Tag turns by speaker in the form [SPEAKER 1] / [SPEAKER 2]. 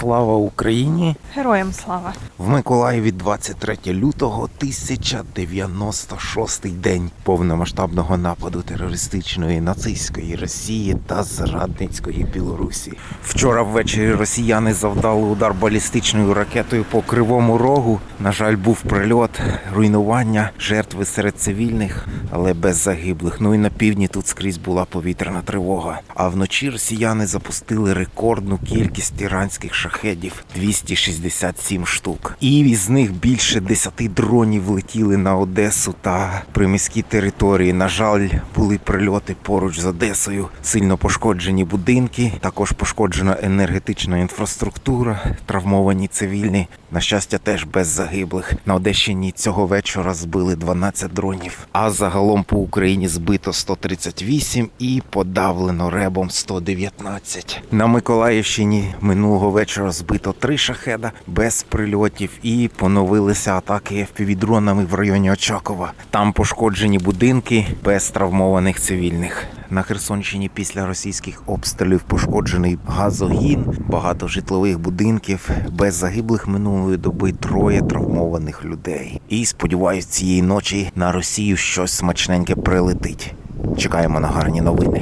[SPEAKER 1] Слава Україні!
[SPEAKER 2] Героям слава!
[SPEAKER 1] В Миколаєві 23 лютого 1096 день повномасштабного нападу терористичної нацистської Росії та зрадницької Білорусі. Вчора ввечері росіяни завдали удар балістичною ракетою по кривому рогу. На жаль, був прильот, руйнування, жертви серед цивільних, але без загиблих. Ну і на півдні тут скрізь була повітряна тривога. А вночі росіяни запустили рекордну кількість іранських шахедів 267 штук. І із них більше 10 дронів летіли на Одесу та приміські території. На жаль, були прильоти поруч з Одесою. Сильно пошкоджені будинки, також пошкоджена енергетична інфраструктура, травмовані цивільні. На щастя, теж без загиблих. На Одещині цього вечора збили 12 дронів. А загалом по Україні збито 138 і подавлено ребом 119. На Миколаївщині минулого вечора збито три шахеда без прильотів і поновилися атаки FPV-дронами в районі Очакова. Там пошкоджені будинки без травмованих цивільних. На Херсонщині після російських обстрілів пошкоджений газогін, багато житлових будинків, без загиблих минулої доби троє травмованих людей. І сподіваюсь, цієї ночі на Росію щось смачненьке прилетить. Чекаємо на гарні новини.